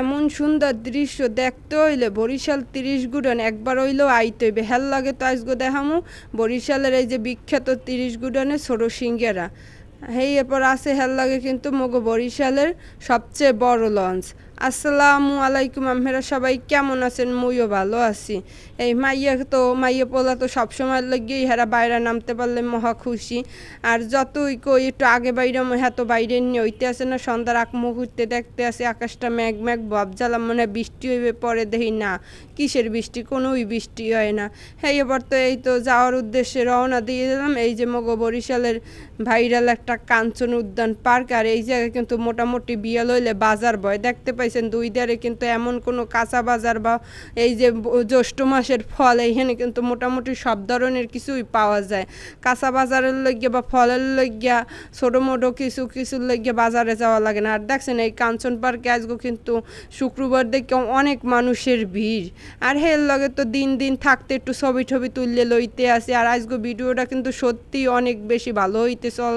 এমন সুন্দর দৃশ্য দেখতে হইলে বরিশাল তিরিশ গুডন একবার হইলেও আইতে হইবে। হেল লাগে তো আজগো দেখামু, বরিশালের এই যে বিখ্যাত তিরিশ গুডনে সরসিংহেরা। হেই, এরপর আছে হেল লাগে কিন্তু মগো বরিশালের সবচেয়ে বড় লঞ্চ। আসসালামু আলাইকুম আমেরা সবাই কেমন আছেন? মুইও ভালো আছি। এই মাইয়া তো, মাইয়া পোলা তো সবসময় লাগিয়েই হেরা বাইরে নামতে পারলে মহা খুশি। আর যতই কই, একটু আগে বাইরে হ্যাঁ তো বাইরে নিয়ে হইতে আসে না, সন্ধ্যার আক মুহূর্তে দেখতে আসে আকাশটা ম্যাগ ম্যাগ ভাব জ্বালাম মনে হয় বৃষ্টি হইবে, পরে দেখি না। কিসের বৃষ্টি? কোনোই বৃষ্টি হয় না। হ্যাঁ এবার তো এই তো যাওয়ার উদ্দেশ্যে রওনা দিয়ে দিলাম। এই যে মগো বরিশালের ভাইরাল একটা কাঞ্চন উদ্যান পার্ক, আর এই জায়গায় কিন্তু মোটামুটি বিয়াল হইলে বাজার বয়। দেখতে পাইছেন দুই ধারে কিন্তু এমন কোনো কাঁচা বাজার বা এই যে জ্যৈষ্ঠ মাসের ফল, এইখানে কিন্তু মোটামুটি সব ধরনের কিছুই পাওয়া যায়। কাঁচা বাজারের লইগিয়া বা ফলের লইগিয়া ছোটো মোটো কিছু কিছুর লইগিয়া বাজারে যাওয়া লাগে না। আর দেখছেন এই কাঞ্চন পার্কে আজকে কিন্তু শুক্রবার দেখে অনেক মানুষের ভিড়। আর হের লগে তো দিন দিন থাকতে একটু ছবি ছবি তুললে লইতে আসে। আর আজকে ভিডিওটা কিন্তু সত্যি অনেক বেশি ভালো হইতে চল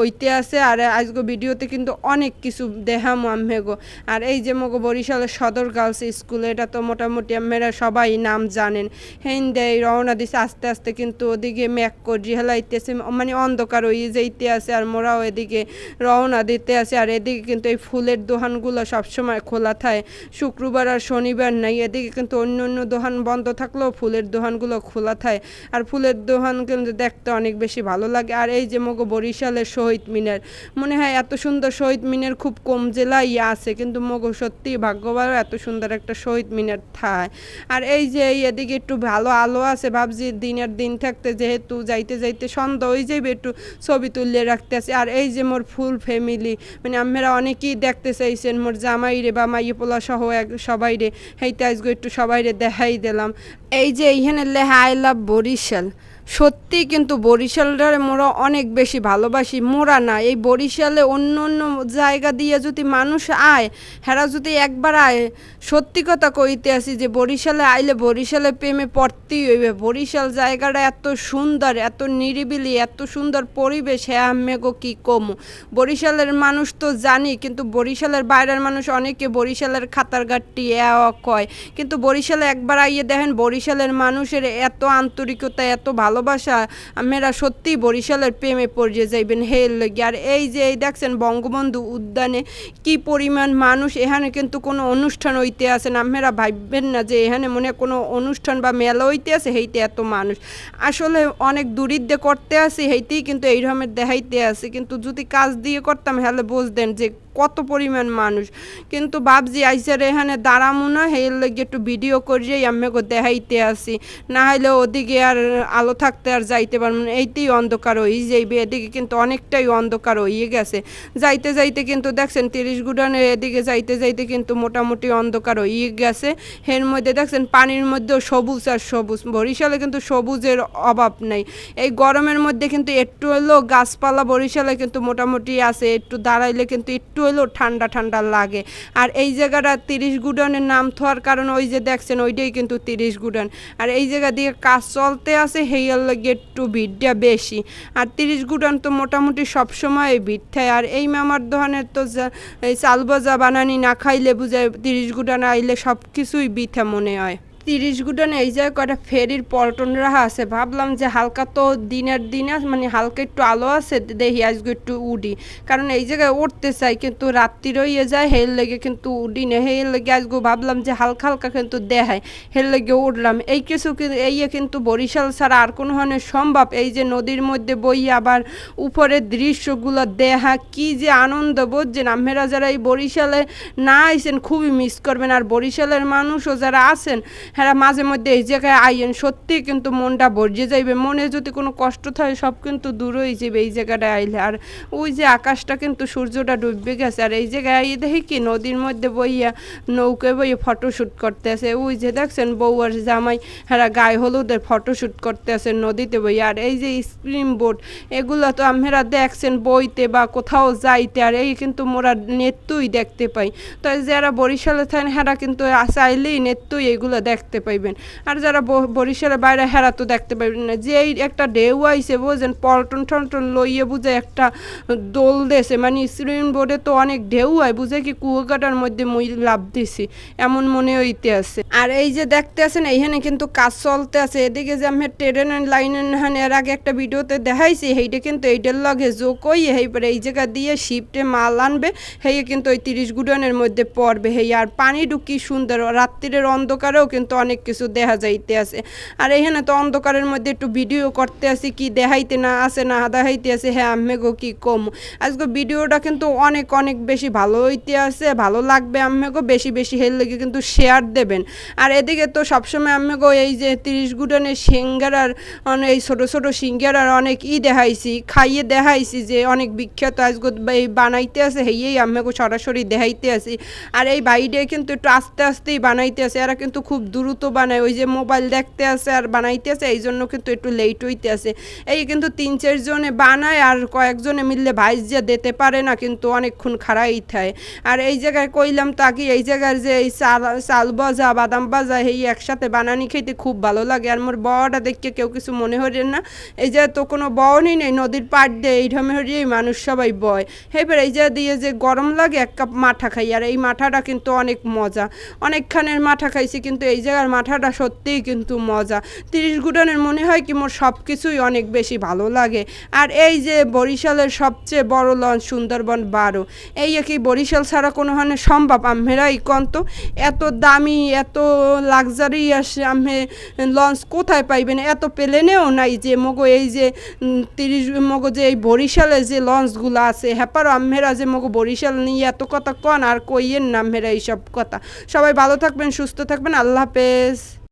হইতে আসে। আর আজকে ভিডিওতে কিন্তু অনেক কিছু দেখাম আমেগো আর এই যে মগো বরিশালের সদর গার্লস স্কুল, এটা তো মোটামুটি আমরা সবাই নাম জানেন। হেন দেয় রওনা দিছে, আস্তে আস্তে কিন্তু ওদিকে ম্যাক করি হেলাইতেছে মানে অন্ধকার হয়ে যাইতে আছে আর মোরাও এদিকে রওনা দিতে আছে। আর এদিকে কিন্তু এই ফুলের দোকানগুলো সবসময় খোলা থাকে। শুক্রবার আর শনিবার নাই, এদিকে কিন্তু অন্য অন্য দোকান বন্ধ থাকলেও ফুলের দোকানগুলো খোলা থাকে। আর ফুলের দোকান কিন্তু দেখতে অনেক বেশি ভালো লাগে। আর এই যে মগো বরিশালের শহীদ মিনার, মনে হয় এত সুন্দর শহীদ মিনার খুব কম জেলায় আছে, কিন্তু মগো সত্যি ভাগ্যবান এত সুন্দর একটা শহীদ মিনার থায় আর এই যে এদিকে একটু ভালো আলো আছে, ভাবছি দিনের দিন থাকতে যেহেতু যাইতে যাইতে সন্ধ্যা হয়ে যাইবে, একটু ছবি তুললে রাখতে আছে আর এই যে মোর ফুল ফ্যামিলি মানে আমরা অনেকেই দেখতে চাইছেন মোর জামাই রে বা মাইয়ে পোলা সহ এক সবাই রে। হেইতে আজকে একটু সবাই রে দেখাই দিলাম। এই যে এইখানে লেহা আই লাভ বরিশাল। সত্যি কিন্তু বরিশালটারে মোরা অনেক বেশি ভালোবাসি। মোরা না, এই বরিশালে অন্য অন্য জায়গা দিয়ে যদি মানুষ আয়, হেরা যদি একবার আয়, সত্যি কথা কইতে আসি যে বরিশালে আইলে বরিশালে প্রেমে পড়তেই হইবে। বরিশাল জায়গাটা এত সুন্দর, এত নিরিবিলি, এত সুন্দর পরিবেশ হ্যাঁ আমেগো কি কমু? বরিশালের মানুষ তো জানি, কিন্তু বরিশালের বাইরের মানুষ অনেকে বরিশালের খাতারঘাটটি এ কয় কিন্তু বরিশালে একবার আইয়ে দেখেন, বরিশালের মানুষের এত আন্তরিকতা, এত ভালোবাসা আমরা সত্যি বরিশালের প্রেমে পড়ে যাইবেন। হেল লাগে আর এই যে, এই দেখছেন বঙ্গবন্ধু উদ্যানে কি পরিমাণ মানুষ, এখানে কিন্তু কোনো অনুষ্ঠান হইতে আছে না। আপনারা ভাববেন না যে, এখানে মনে কোনো অনুষ্ঠান বা মেলা হইতে আছে হেইতে এত মানুষ। আসলে অনেক দূরিদ্দে করতে আসি, হেইতেই কিন্তু এই রকমের দেখাইতে আছে কিন্তু যদি কাজ দিয়ে করতাম হলে বুঝতেন যে কত পরিমাণ মানুষ। কিন্তু ভাবছি আইসার এখানে দাঁড়ামো না, হের লাগে একটু ভিডিও করিয়েই আমি দেখাইতে আসি। না হলে ওদিকে আর আলো থাকতে আর যাইতে পারব না। এইতেই অন্ধকার হয়ে যাইবে। এদিকে কিন্তু অনেকটাই অন্ধকার হয়ে গেছে। যাইতে যাইতে কিন্তু দেখছেন তিরিশ গুডানের এদিকে যাইতে যাইতে কিন্তু মোটামুটি অন্ধকার হয়ে গেছে। এর মধ্যে দেখছেন পানির মধ্যেও সবুজ আর সবুজ। বরিশালে কিন্তু সবুজের অভাব নাই। এই গরমের মধ্যে কিন্তু একটু হলেও গাছপালা বরিশালে কিন্তু মোটামুটি আছে। একটু দাঁড়াইলে কিন্তু একটু হলেও ঠান্ডা ঠান্ডা লাগে। আর এই জায়গাটা তিরিশ গুডনের নাম থাকার কারণে ওই যে দেখছেন ওইটাই কিন্তু তিরিশ গুডন। আর এই জায়গা দিয়ে কাজ চলতে আছে হেয়ার লাগে একটু ভিড়টা বেশি। আর তিরিশ গুডন তো মোটামুটি সবসময় ভিড় থাকে আর এই মামার দোকানের তো চাল ভাজা বানানি না খাইলে বুঝায় তিরিশ গুডন আইলে সব কিছুই বিথা মনে হয়। তিরিশ গুডনে এই জায়গায় কটা ফেরির পল্টন রাখা আছে। ভাবলাম যে হালকা তো দিনের দিনে মানে হালকা একটু আলো আছে, দেখি আজকে একটু উডি। কারণ এই জায়গায় উঠতে চাই, কিন্তু রাত্রি রইয়ে যায় হেল লেগে কিন্তু উডি না হেল লেগে আজকে ভাবলাম যে হালকা হালকা কিন্তু দেখায় হেল লেগে উঠলাম এই কিছু এই কিন্তু বরিশাল ছাড়া আর কোনো ধরনের সম্ভব। এই যে নদীর মধ্যে বই আবার উপরের দৃশ্যগুলো দেখা, কি যে আনন্দ, বুঝছেন? আপনারা যারা এই বরিশালে না আইসেন খুবই মিস করবেন। আর বরিশালের মানুষও যারা আছেন হ্যাঁ মাঝে মধ্যে এই জায়গায় আইয়েন, সত্যি কিন্তু মনটা ভরিয়ে যাইবে। মনে যদি কোনো কষ্ট থাকে, সব কিন্তু দূর হয়ে যাবে এই জায়গাটায় আইলে। আর ওই যে আকাশটা কিন্তু সূর্যটা ডুববে গেছে, আর এই জায়গায় আইয়ে দেখি কি, নদীর মধ্যে বইয়া নৌকায় বইয়ে ফটোশ্যুট করতে আছে ওই যে দেখছেন বউ আর জামাই হ্যাঁ গায়ে হলুদের ফটোশ্যুট করতে আছে নদীতে বইয়া। আর এই যে স্ক্রিন বোর্ড এগুলো তো আমরা দেখছেন বইতে বা কোথাও যাইতে, আর এই কিন্তু মোরা নেত্তুই দেখতে পাই। তো যারা বরিশালে থাকেন হ্যাঁ কিন্তু চাইলেই নেত্তুই এগুলো দেখতে দেখতে পাইবেন। আর যারা বরিশালের বাইরে হেরা তো দেখতে পাইবেন না। যে এই একটা ঢেউ আইসে বুঝেন, পল্টন টল্টন লইয়ে বুঝে একটা দোল দেছে। মানে সুইমিং বোর্ডে তো অনেক ঢেউ হয়, বুঝে কি কুয়াকাটার মধ্যে মই লাভ দিছি। এমন মনে হইতে আছে। আর এই যে দেখতে আছেন, এইখানে কিন্তু কাজ চলতে আছে। এদিকে যে আমি ট্রেনের লাইনের হানে এর আগে একটা ভিডিওতে দেখাইছি সেইটা কিন্তু এইটার লগে যোগ হই পরে এই জায়গা দিয়ে শিফটে মাল আনবে। হেয়ে কিন্তু ওই তিরিশ গুডনের মধ্যে পড়বে। হেই আর পানি কি সুন্দর রাত্রির অন্ধকারেও কিন্তু অনেক কিছু দেখা যাইতে আছে। আর এখানে তো অন্ধকারের মধ্যে একটু ভিডিও করতে আসি, কি দেখাইতে না আছে না দেখাইতে আছে হ্যাঁ আমি গো কি কম? আজকে ভিডিওটা কিন্তু অনেক অনেক বেশি ভালো হইতে আছে, ভালো লাগবে আমি গো, বেশি বেশি হেল লেগে কিন্তু শেয়ার দেবেন। আর এদিকে তো সবসময় আমি গো এই যে তিরিশ গুডনের সিঙ্গারার এই ছোটো ছোটো সিঙ্গারার অনেক ই দেখাইছি, খাইয়ে দেখাইছি যে অনেক বিখ্যাত আজকে এই বানাইতে আছে হেয়েই আমি গো সরাসরি দেখাইতে আছি আর এই বাইরে কিন্তু একটু আস্তে, আস্তেই বানাইতে আছে, এরা কিন্তু খুব দ্রুত বানায়, ওই যে মোবাইল দেখতে আছে আর বানাইতে আছে এই জন্য কিন্তু একটু লেট হইতে আছে এই কিন্তু তিন চারজনে বানায় আর কয়েকজনে মিললে ভাইস যে দিতে পারে না, কিন্তু অনেকক্ষণ খাড়াই থাকে আর এই জায়গায় কইলাম তাকি এই জায়গার যে এই চাল চাল ভাজা, বাদাম ভাজা এই একসাথে বানানি খেতে খুব ভালো লাগে। আর মোর বড়টা দেখে কেউ কিছু মনে হরেন না, এই যে তো কোনো বওনি নেই নদীর পাড় দিয়ে, এই ঢমে হরিয়ে মানুষ সবাই বয়। হেবার এই যে দিয়ে যে গরম লাগে, এক কাপ মাঠা খাই, আর এই মাঠাটা কিন্তু অনেক মজা। অনেকখানের মাঠা খাইছি, কিন্তু এই জায়গার মাঠাটা সত্যিই কিন্তু মজা। তিরিশ গুডনের মনে হয় কি মোর সব কিছুই অনেক বেশি ভালো লাগে। আর এই যে বরিশালের সবচেয়ে বড় লঞ্চ সুন্দরবন বারো, এই কি বরিশাল ছাড়া কোনো হানে সম্ভব? আমেরাই কন্ত, এত দামি, এত লাক্সারি আসে আমে লঞ্চ কোথায় পাইবেন? এত প্লেনেও নাই যে মগো এই যে তিরিশ, মগো যে এই বরিশালে যে লঞ্চগুলো আছে। হ্যাপারও আমেরা যে মগো বরিশাল নিয়ে এত কথা কন, আর কইয়েন না আমেরা এইসব কথা। সবাই ভালো থাকবেন, সুস্থ থাকবেন। আল্লাহ purpose.